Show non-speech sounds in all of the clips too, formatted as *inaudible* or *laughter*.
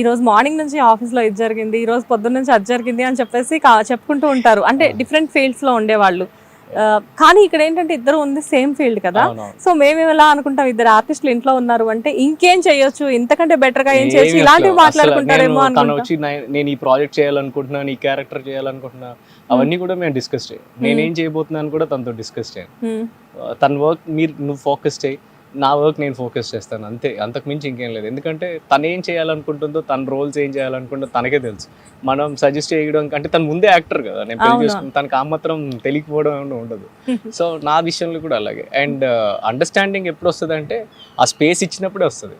ఈ రోజు మార్నింగ్ నుంచి ఆఫీస్లో ఇది జరిగింది ఈ రోజు పొద్దున్న నుంచి అది జరిగింది అని చెప్పేసి చెప్పుకుంటూ ఉంటారు. అంటే డిఫరెంట్ ఫీల్డ్స్లో ఉండేవాళ్ళు. కానీ ఇక్కడ ఏంటంటే ఇద్దరు ఉంది సేమ్ ఫీల్డ్ కదా. సో మేము ఎలా అనుకుంటాం ఇద్దరు ఆర్టిస్టులు ఇంట్లో ఉన్నారు అంటే ఇంకేం చేయొచ్చు? ఇంతకంటే బెటర్గా ఏం చేయొచ్చు? ఇలాంటివి మాట్లాడుకుంటారేమో వచ్చి నేను ఈ ప్రాజెక్ట్ చేయాలనుకుంటున్నాను ఈ క్యారెక్టర్ చేయాలనుకుంటున్నా అవన్నీ కూడా మేము డిస్కస్ చేయం. నేనేం చేయబోతున్నాను కూడా తనతో డిస్కస్ చేయను. తన వర్క్ మీరు నువ్వు ఫోకస్ చేయి. నా వర్క్ నేను ఫోకస్ చేస్తాను. అంతే అంతకు మించి ఇంకేం లేదు. ఎందుకంటే తను ఏం చేయాలనుకుంటుందో తన రోల్స్ ఏం చేయాలనుకుంటుందో తనకే తెలుసు. మనం సజెస్ట్ చేయడం అంటే తను ముందే యాక్టర్ కదా. నేను పెళ్ళి. చేసుకుని తనకు ఆ మాత్రం తెలియకపోవడం ఉండదు. సో నా విషయంలో కూడా అలాగే. అండ్ అండర్స్టాండింగ్ ఎప్పుడు వస్తుంది అంటే ఆ స్పేస్ ఇచ్చినప్పుడే వస్తుంది.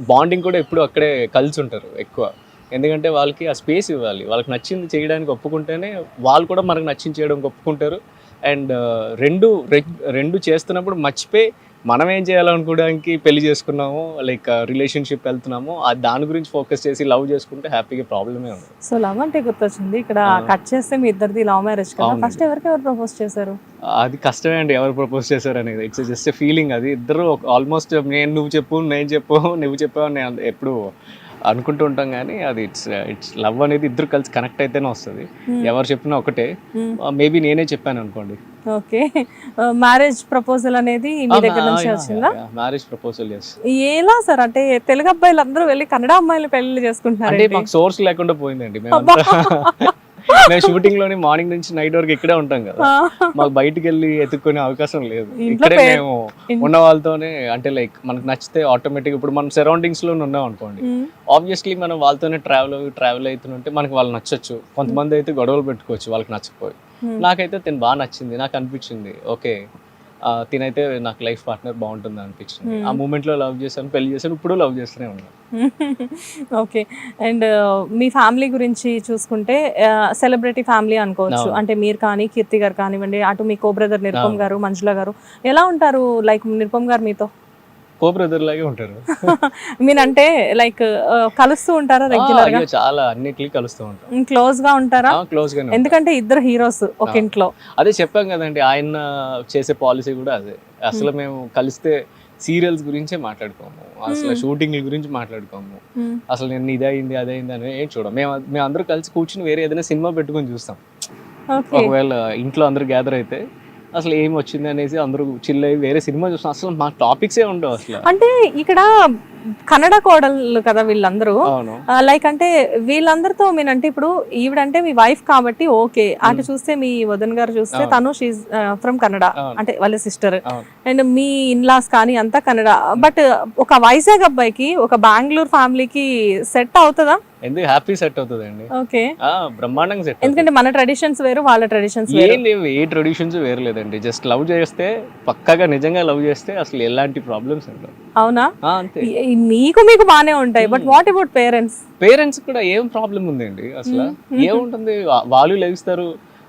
బాండింగ్ కూడా ఎప్పుడు అక్కడే కలిసి ఉంటారు ఎక్కువ. ఎందుకంటే వాళ్ళకి ఆ స్పేస్ ఇవ్వాలి. వాళ్ళకి నచ్చింది చేయడానికి ఒప్పుకుంటేనే వాళ్ళు కూడా మనకు నచ్చింది చేయడానికి ఒప్పుకుంటారు. అండ్ రెండు రెగ్- రెండు చేస్తున్నప్పుడు మర్చిపోయి మనం ఏం చేయాలనుకోవడానికి పెళ్ళి చేసుకున్నామో లైక్ రిలేషన్షిప్ వెళ్తున్నామో ఆ దాని గురించి ఫోకస్ చేసి లవ్ చేసుకుంటే హ్యాపీగా ప్రాబ్లమే ఉంది. సో లవ్ అంటే గుర్తొచ్చింది. ఇక్కడ. కట్ చేస్తే మీ ఇద్దరిది లవ్ మ్యారేజ్ కదా. ఫస్ట్ ఎవరికి ఎవరు ప్రపోజ్ చేశారు? అది కష్టమే అండి ఎవరు ప్రపోజ్ చేశారు అనేది. ఇట్స్ జస్ట్ ఫీలింగ్ అది. ఇద్దరు ఆల్మోస్ట్ నేను నువ్వు చెప్పు నేను చెప్పు నువ్వు చెప్పావు నేను ఎప్పుడు అనుకుంటూ ఉంటాం కానీ అది ఇట్స్ ఇట్స్ లవ్ అనేది ఇద్దరు కలిసి కనెక్ట్ అయితేనే వస్తుంది. Hmm. ఎవరు చెప్పినా ఒకటే. Hmm. మేబీ నేనే చెప్పాను అనుకోండి. ఓకే. మ్యారేజ్ ప్రపోజల్ అనేది మీ దగ్గర నుంచి వచ్చిందా? మ్యారేజ్ ప్రపోజల్ ఎస్ ఎలా సార్? అంటే తెలుగు అబ్బాయిలు అందరూ వెళ్ళి కన్నడ అమ్మాయిలు పెళ్ళి చేసుకుంటున్నారు అంటే మాకు సోర్స్ లేకుండా పోయిందండి మేము మేము షూటింగ్లోని మార్నింగ్ నుంచి నైట్ వరకు ఇక్కడే ఉంటాం కదా. మాకు బయటికి వెళ్ళి ఎత్తుక్కునే అవకాశం లేదు. ఇక్కడే మేము ఉన్న వాళ్ళతోనే అంటే లైక్ మనకు నచ్చితే ఆటోమేటిక్ ఇప్పుడు మనం సరౌండింగ్స్లో ఉన్నాం అనుకోండి. ఆబ్వియస్లీ మనం వాళ్ళతోనే ట్రావెల్ ట్రావెల్ అవుతుంటే మనకి వాళ్ళు నచ్చచ్చు. కొంతమంది అయితే గొడవలు పెట్టుకోవచ్చు వాళ్ళకి నచ్చకపోయి. నాకైతే తిను బాగా నచ్చింది నాకు అనిపించింది ఓకే. తినైతే నాకు లైఫ్ పార్ట్నర్ బాగుంటుంది అనిపించింది Hmm. ఆ మూమెంట్లో లవ్ చేశాను పెళ్ళి చేశాను ఇప్పుడు లవ్ చేస్తూనే ఉన్నాను *laughs* ఓకే అండ్ మీ ఫ్యామిలీ గురించి చూసుకుంటే సెలబ్రిటీ ఫ్యామిలీ అనుకోవచ్చు. అంటే మీరు కానీ కీర్తి గారు కానివ్వండి అటు మీ కో బ్రదర్ నిరుపమ్. గారు మంజుల గారు ఎలా ఉంటారు లైక్ నిరుపమ్ గారు మీతో కో బ్రదర్ లాగే ఉంటారు. *laughs* మీనంటే లైక్ కలుస్తూ ఉంటారా రెగ్యులర్గా? చాలా అన్నిటికీ కలుస్తూ ఉంటాం. క్లోజ్గా ఉంటారా? క్లోజ్ ఉంటాం. ఎందుకంటే ఇద్దరు హీరోస్ ఒక. ఇంట్లో. అదే చెప్పాం కదండి ఆయన చేసే పాలసీ కూడా అదే. అసలు మేము కలిస్తే సీరియల్స్ గురించే మాట్లాడుకోము. అసలు. షూటింగ్ గురించి మాట్లాడుకోము. అసలు నేను ఇదే అయింది అదే అయింది అని ఏం చూడం. మేము మేము అందరూ కలిసి కూర్చుని వేరే ఏదైనా సినిమా పెట్టుకొని చూస్తాం. ఒకవేళ ఇంట్లో అందరూ గ్యాదర్ అయితే అసలు ఏం వచ్చింది అనేసి అందరూ చిల్ వేరే సినిమా చూస్తాం అసలు మా టాపిక్సే ఉండవు అసలు. అంటే ఇక్కడ కన్నడ కోడళ్ళు కదా వీళ్ళందరూ. లైక్ అంటే వీళ్ళందరితో మీనంటే ఇప్పుడు ఈవిడంటే మీ వైఫ్ కాబట్టి ఓకే అటు చూస్తే మీ వదన్ గారు చూస్తే. తను షీజ్ ఫ్రమ్ కన్నడ. అంటే వాళ్ళ సిస్టర్ అండ్ మీ ఇన్లాస్ కానీ అంతా కన్నడ. బట్ ఒక వైజాగ్ అబ్బాయికి ఒక బెంగళూరు ఫ్యామిలీకి సెట్ అవుతుందా? ఎందుకు హ్యాపీ సెట్ అవుతుందండి? ఓకే ఆ, బ్రహ్మాండంగా సెట్ ఎందుకంటే మన ట్రెడిషన్స్ వేరు వాళ్ళ ట్రెడిషన్స్ లేవు ఏ ట్రెడిషన్స్ వేరు లేదండి. జస్ట్ లవ్ చేస్తే పక్కాగా నిజంగా లవ్ చేస్తే అసలు ఎలాంటి ప్రాబ్లమ్స్ ఉండవు అవునా? ఈ- మీకు బానే ఉంటాయి but what about parents parents కూడా ఏం ప్రాబ్లం ఉందండి అసలు? ఏముంటుంది? వా- వాళ్ళు లెగిస్తారు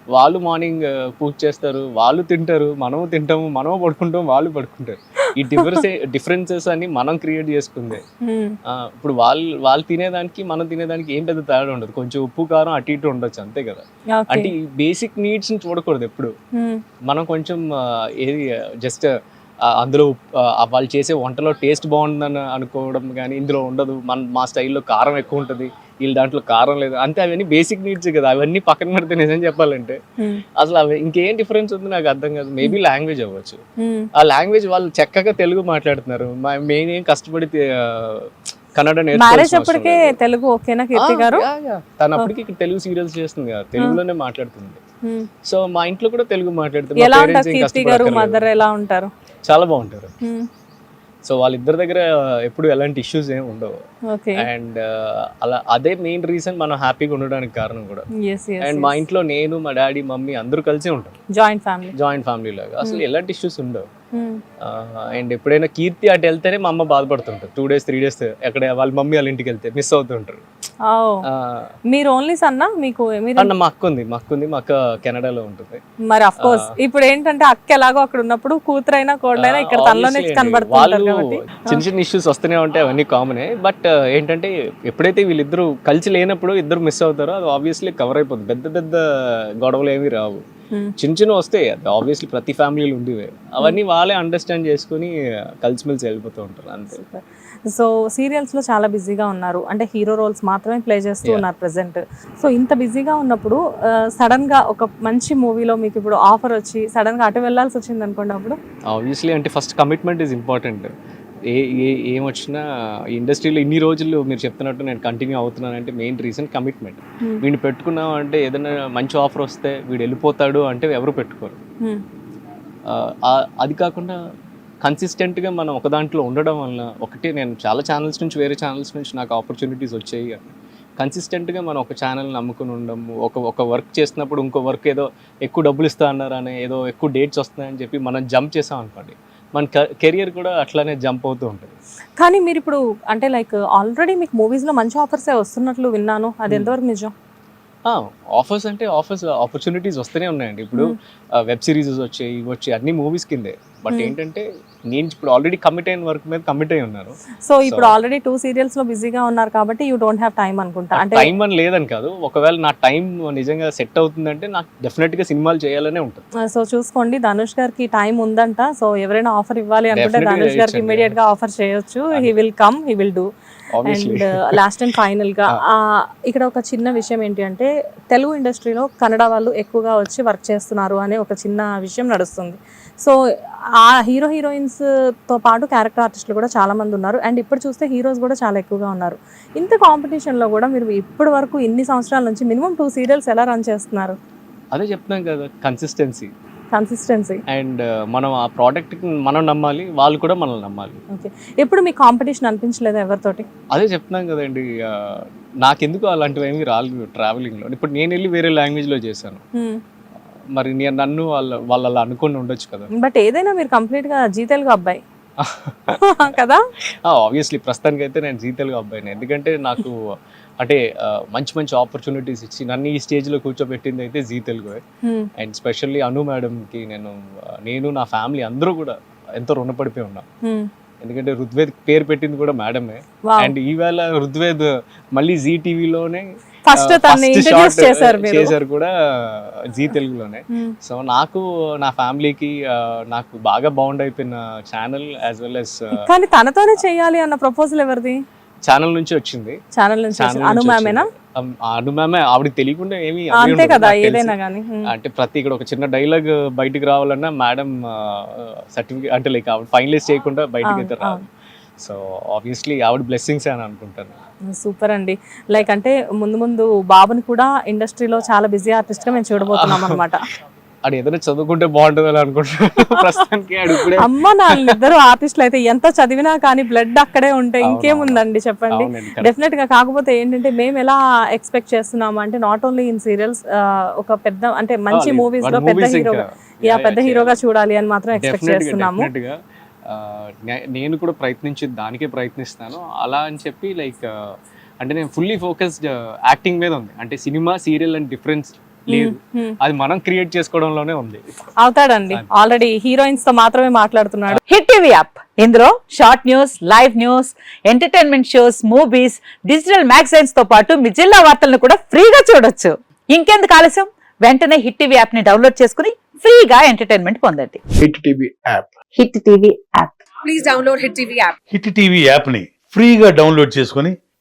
వాళ్ళు మార్నింగ్ పూజ చేస్తారు వాళ్ళు తింటారు మనము తింటాము మనము పడుకుంటాం వాళ్ళు పడుకుంటారు. ఈ డిఫరెన్స్ డిఫరెన్సెస్ *laughs* అన్ని మనం క్రియేట్ చేసుకుందే. ఆ, ఇప్పుడు వాళ్ళు వాళ్ళు తినేదానికి మనం తినేదానికి ఏం పెద్ద తేడా ఉండదు. కొంచెం ఉప్పు కారం అటు ఇటు ఉండొచ్చు అంతే కదా? అంటే ఈ బేసిక్ నీడ్స్ని చూడకూడదు ఎప్పుడు. మనం కొంచెం ఏది జస్ట్ అందులో వాళ్ళు చేసే వంటలో టేస్ట్ బాగుందని అనుకోవడం కానీ ఇందులో ఉండదు. మన మా స్టైల్లో కారం ఎక్కువ ఉంటుంది. వీళ్ళ దాంట్లో కారం లేదు. అంతే అవన్నీ బేసిక్ నీడ్స్ కదా. అవన్నీ పక్కన పెడితే నిజం చెప్పాలంటే. అసలు అవి ఇంకేం డిఫరెన్స్ ఉంది నాకు అర్థం కాదు. మేబీ లాంగ్వేజ్ అవ్వచ్చు. ఆ లాంగ్వేజ్ వాళ్ళు చక్కగా తెలుగు మాట్లాడుతున్నారు. మెయిన్ ఏం కష్టపడి కన్నడ లేదు. తెలుగు ఓకేనా కీర్తి ఆ, గారు? Yeah, yeah. తను అప్పటికి ఇక్కడ తెలుగు సీరియల్స్ చేస్తుంది కదా. తెలుగులోనే మాట్లాడుతుంది. సో మా ఇంట్లో కూడా తెలుగు మాట్లాడుతుంది. ఎలా ఉంటారు కీర్తి గారు. మదర్ ఎలా ఉంటారు? చాలా బాగుంటారు. Hmm. సో వాళ్ళిద్దరి దగ్గర ఎప్పుడు ఎలాంటి ఇష్యూస్ ఏమి ఉండవు. అండ్ అలా అదే మెయిన్ రీజన్ మనం హ్యాపీగా ఉండడానికి కారణం కూడా. అండ్ మా ఇంట్లో నేను మా డాడీ మమ్మీ అందరూ కలిసి ఉంటాం. జాయింట్ ఫ్యామిలీ జాయింట్ ఫ్యామిలీ లాగా. అసలు ఎలాంటి ఇష్యూస్ ఉండవు. Hmm. అండ్ ఎప్పుడైనా కీర్తి అటు వెళ్తేనే మా అమ్మ బాధపడుతుంటారు టూ డేస్ త్రీ డేస్ ఎక్కడ వాళ్ళ మమ్మీ వాళ్ళ ఇంటికి వెళ్తే మిస్ అవుతుంటారు మీరు ఓన్లీ సన్నా మీకు అన్న మా అక్క ఉంది మా అక్క ఉంది మా అక్క కెనడాలో ఉంటుంది. మరి అఫ్ కోర్స్ ఇప్పుడు ఏంటంటే అక్క ఎలాగో అక్కడ ఉన్నప్పుడు కూతురైనా కోడలైనా ఇక్కడ తనలోనే కాబట్టి. చిన్న చిన్న ఇష్యూస్ వస్తూనే ఉంటాయి అవన్నీ కామనే బట్ ఏంటంటే ఎప్పుడైతే వీళ్ళిద్దరూ కలిసి లేనప్పుడు ఇద్దరు మిస్ అవుతారో అది ఆబ్వియస్లీ కవర్ అయిపోతుంది. పెద్ద పెద్ద గొడవలు ఏమీ రావు. చిన్న చిన్న వస్తాయి. ఆబ్వియస్లీ ప్రతి ఫ్యామిలీలో ఉండేవే. అవన్నీ వాళ్ళే అండర్స్టాండ్ చేసుకుని కలిసిమెలిసి వెళ్ళిపోతూ ఉంటారు. అంతే. సో సీరియల్స్లో చాలా బిజీగా ఉన్నారు. అంటే హీరో రోల్స్ మాత్రమే ప్లే చేస్తూ. ఉన్నారు ప్రెసెంట్ సో ఇంత బిజీగా ఉన్నప్పుడు సడన్గా ఒక మంచి మూవీలో మీకు ఇప్పుడు ఆఫర్ వచ్చి సడన్గా అటు వెళ్ళాల్సి వచ్చింది అనుకోండి అప్పుడు? ఆబ్వియస్లీ అంటే ఫస్ట్ కమిట్మెంట్ ఈజ్ ఇంపార్టెంట్ ఏ ఏ ఏం వచ్చినా ఇండస్ట్రీలో ఇన్ని రోజులు మీరు చెప్తున్నట్టు నేను కంటిన్యూ అవుతున్నానంటే మెయిన్ రీజన్ కమిట్మెంట్. వీడిని పెట్టుకున్నాం అంటే ఏదైనా మంచి ఆఫర్ వస్తే వీడు వెళ్ళిపోతాడు అంటే ఎవరు పెట్టుకోరు Hmm. అది కాకుండా కన్సిస్టెంట్గా మనం ఒక దాంట్లో ఉండడం వల్ల ఒకటి నేను చాలా ఛానల్స్ నుంచి వేరే ఛానల్స్ నుంచి నాకు ఆపర్చునిటీస్ వచ్చాయి కన్సిస్టెంట్గా మనం ఒక ఛానల్ నమ్ముకుని ఉండము ఒక ఒక వర్క్ చేసినప్పుడు ఇంకో వర్క్ ఏదో ఎక్కువ డబ్బులు ఇస్తా అన్నారని ఏదో ఎక్కువ డేట్స్ వస్తున్నాయని చెప్పి మనం జంప్ చేసాం అనుకోండి మన కెరియర్ కూడా అట్లానే జంప్ అవుతూ ఉంటుంది. కానీ మీరు ఇప్పుడు అంటే లైక్ ఆల్రెడీ మీకు మూవీస్లో మంచి ఆఫర్సే వస్తున్నట్లు విన్నాను. అది. ఎంతవరకు నిజం? ఆఫర్స్ అంటే ఆఫర్స్ ఆపర్చునిటీస్ వస్తూనే ఉన్నాయండి. ఇప్పుడు వెబ్ సిరీస్ వచ్చాయి ఇవి వచ్చాయి అన్ని మూవీస్ కిందే. But Hmm. ఏంటంటే నేను ఇప్పుడు ఆల్రెడీ కమిట్ అయిన వర్క్ మీద కమిట్ అయి ఉన్నాను. సో ఇప్పుడు ఆల్రెడీ టూ సీరియల్స్లో బిజీగా ఉన్నారు కాబట్టి యూ డోంట్ హ్యావ్ టైం అనుకుంటా. అంటే టైం అని లేదని కాదు. ఒకవేళ నా టైం నిజంగా సెట్ అవుతుందంటే నాకు డెఫినెట్గా సినిమాలు చేయాలనే ఉంటుంది. సో చూసుకోండి. ధనుష్ గారికి టైం ఉందంట. సో ఎవరైనా ఆఫర్ ఇవ్వాలి అనుకుంటే ధనుష్ గారికి. ఇమీడియట్గా ఆఫర్ చేయొచ్చు. He will come he will do and last and ఫైనల్గా *laughs* ఆ, ఇక్కడ ఒక చిన్న విషయం ఏంటి అంటే తెలుగు ఇండస్ట్రీలో కన్నడ వాళ్ళు ఎక్కువగా వచ్చి వర్క్ చేస్తున్నారు అనే ఒక చిన్న విషయం నడుస్తుంది. సో ఆ హీరో హీరోయిన్స్తో పాటు క్యారెక్టర్ ఆర్టిస్టులు కూడా చాలా మంది ఉన్నారు. అండ్ ఇప్పుడు చూస్తే హీరోస్ కూడా చాలా ఎక్కువగా ఉన్నారు. ఇంత కాంపిటీషన్లో కూడా మీరు ఇప్పటి వరకు ఇన్ని సంవత్సరాల నుంచి మినిమం టూ సీరియల్స్ ఎలా రన్ చేస్తున్నారు? అదే చెప్తున్నాం కదా కన్సిస్టెన్సీ కన్సిస్టెన్సీ అండ్ మనం ఆ ప్రోడక్ట్ మనం నమ్మాలి వాళ్ళు కూడా మనల్ని నమ్మాలి. ఓకే ఎప్పుడు మీకు కాంపిటీషన్ అనిపించలేదు ఎవరితోటి? అదే చెప్తున్నాం కదండి నాకెందుకు అలాంటివి ఏమి రాలేదు ట్రావెలింగ్లో ఇప్పుడు నేను వెళ్ళి వేరే లాంగ్వేజ్లో చేశాను. మరి నేను నన్ను వాళ్ళ వాళ్ళు అలా అనుకుని ఉండొచ్చు కదా. బట్ ఏదైనా మీరు కంప్లీట్గా జీ తెలుగు అబ్బాయి. *laughs* కదా ఆబ్వియస్లీ ప్రస్తుతానికి అయితే నేను జీ తెలుగు అబ్బాయిని ఎందుకంటే నాకు అంటే మంచి మంచి ఆపర్చునిటీస్ ఇచ్చి నన్ను ఈ స్టేజ్లో కూర్చోబెట్టింది అయితే G Telugu. And specially Anu మేడంకి నేను ఆ, నేను నా ఫ్యామిలీ అందరూ కూడా ఎంతో రుణపడిపోయి ఉన్నాం. ఎందుకంటే రుద్వేద్ పేరు పెట్టింది కూడా మేడమే. అండ్ ఈవేళ రుద్వేద్ మళ్ళీ జీ టీవీలోనే ఫస్ట్ ఇంట్రడ్యూస్ చేశారు చేశారు కూడా జీ తెలుగులోనే. Hmm. సో నాకు నా ఫ్యామిలీకి నాకు బాగా బౌండ్ అయిపోయిన ఛానల్ యాజ్ వెల్ as కానీ తనతోనే చేయాలి అన్న ప్రపోజల్ ఎవరిది? ఛానల్ నుంచి వచ్చింది. ఛానల్ నుంచి వచ్చింది. అను మ్యామే ఆవిడకి తెలియకుండా ఏమి అంతే కదా ఏదైనా కానీ అంటే ప్రతి ఇక్కడ ఒక చిన్న డైలాగ్ బయటికి రావాలన్నా మేడం సర్టిఫికేట్ అంటే లైక్ ఆవిడ ఫైనలైజ్ చేయకుండా బయటికి అయితే రాదు. సో ఆబ్వియస్లీ ఆవిడ బ్లెస్సింగ్స్ అని అనుకుంటాను. సూపర్ అండి. లైక్ అంటే ముందు ముందు బాబుని కూడా ఇండస్ట్రీలో చాలా బిజీ ఆర్టిస్ట్గా మేము చూడబోతున్నాం అనమాట అది ఏదైనా చదువుకుంటే బాగుంటుంది అని అనుకుంటున్నాను *laughs* ప్రస్తుతానికి ఆడు ఇప్పుడే అమ్మ నాన్న ఇద్దరు ఆర్టిస్టులు అయితే ఎంత చదివినా కానీ బ్లడ్ అక్కడే ఉంటే ఇంకేముందండి చెప్పండి. డెఫినెట్గా కాకపోతే ఏంటంటే మేము ఎలా ఎక్స్పెక్ట్ చేస్తున్నాము అంటే నాట్ ఓన్లీ ఇన్ సీరియల్స్ ఒక పెద్ద అంటే మంచి మూవీస్లో పెద్ద హీరోగా యా yeah, పెద్ద హీరోగా చూడాలి అని మాత్రం ఎక్స్పెక్ట్ చేస్తున్నాము. నేను కూడా ప్రయత్నించి దానికే ప్రయత్నిస్తాను. అలా అని చెప్పి లైక్ అంటే నేను ఫుల్లీ ఫోకస్డ్ యాక్టింగ్ మీద ఉంది. అంటే సినిమా సీరియల్ అండ్ డిఫరెన్స్ లేదు. అది మనం క్రియేట్ చేసుకోవడంలోనే ఉంది. అవుతాడండి. ఆల్రెడీ హీరోయిన్స్తో మాత్రమే మాట్లాడుతున్నాడు. Hit TV app. ఇందులో short news live news entertainment shows movies digital మ్యాగజైన్స్తో పాటు మీ జిల్లా వార్తలను కూడా ఫ్రీగా చూడొచ్చు. ఇంకెందుకు ఆలస్యం? వెంటనే హిట్ టీవీ యాప్ని డౌన్లోడ్ చేసుకుని ఫ్రీగా ఎంటర్టైన్మెంట్ పొందండి. Hit TV app. Hit TV app. Hit TV యాప్ని ఫ్రీగా డౌన్లోడ్ చేసుకొని